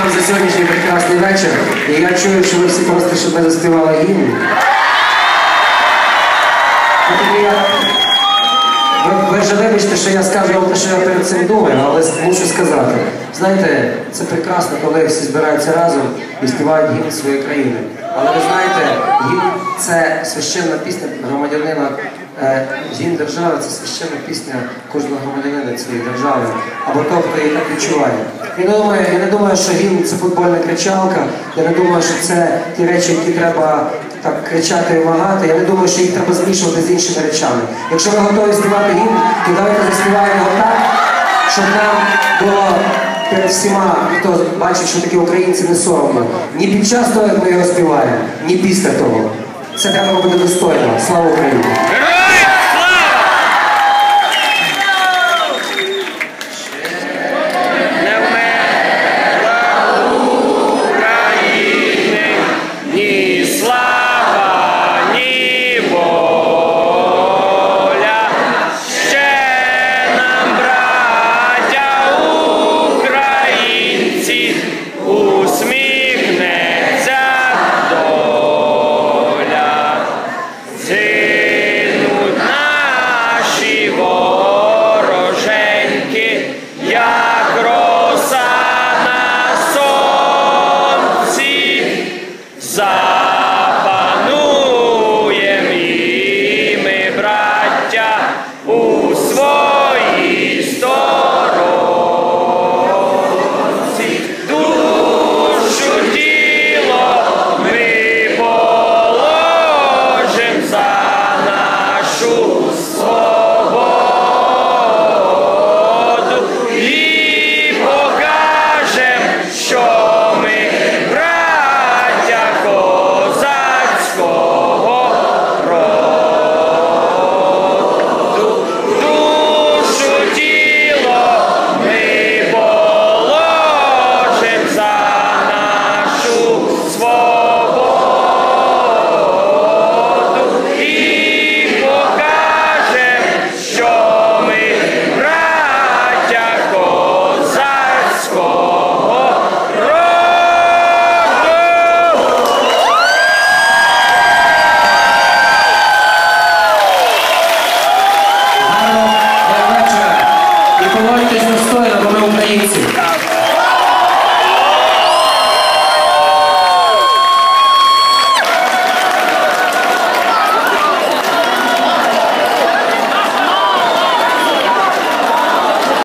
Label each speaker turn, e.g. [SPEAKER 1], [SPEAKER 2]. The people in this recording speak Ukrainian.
[SPEAKER 1] вам за сьогоднішній прекрасний вечір. І я чую, що ви всі просто щоб заспівали гімн. Ну, ви, ви вже вибачте, що я скажу вам те, що я перед цим думаю, але мушу сказати. Знаєте, це прекрасно, коли всі збираються разом і співають гімн своєї країни. Але ви знаєте, гімн це священна пісня громадянина е, Гімн держави це священна пісня кожного громадянина цієї держави, або того, хто її так відчуває. Я не думаю, я не думаю, що гімн це футбольна кричалка. Я не думаю, що це ті речі, які треба так кричати і вимагати. Я не думаю, що їх треба змішувати з іншими речами. Якщо ви готові співати гімн, то давайте заспіваємо так, щоб нам було перед всіма, хто бачить, що такі українці не соромно. Ні під час того, як ми його співаємо, ні після того. Це треба робити достойно. Слава Україні!